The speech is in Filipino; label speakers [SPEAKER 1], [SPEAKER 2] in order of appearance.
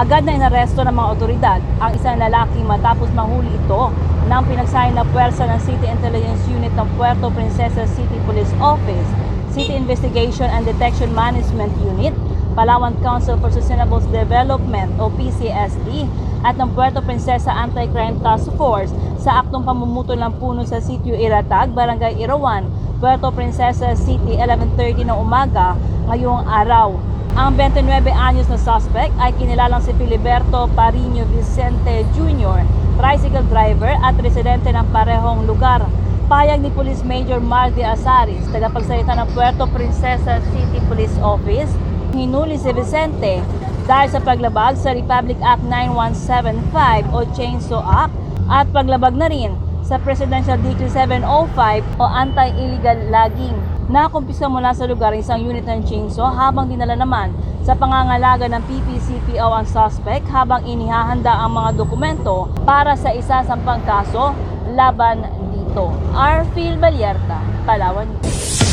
[SPEAKER 1] Agad na inaresto ng mga otoridad ang isang lalaki matapos mahuli ito ng pinagsahin na puwersa ng City Intelligence Unit ng Puerto Princesa City Police Office, City Investigation and Detection Management Unit, Palawan Council for Sustainable Development o PCSD at ng Puerto Princesa Anti-Crime Task Force sa aktong pamumuto ng puno sa sitio Iratag, Barangay Irawan, Puerto Princesa City, 11.30 ng umaga ngayong araw. Ang 29 anyos na suspect ay kinilalang si Filiberto Parino Vicente Jr., tricycle driver at residente ng parehong lugar. Payag ni Police Major Marty Azaris, tagapagsalita ng Puerto Princesa City Police Office, hinuli si Vicente dahil sa paglabag sa Republic Act 9175 o Chainsaw Act at paglabag na rin sa Presidential Decree 705 o Anti-Illegal Logging. Nakumpisa mula sa lugar ang isang unit ng chainsaw habang dinala naman sa pangangalaga ng PPCPO ang suspect habang inihahanda ang mga dokumento para sa isasampang kaso laban dito. Arfil Balyerta, Palawan.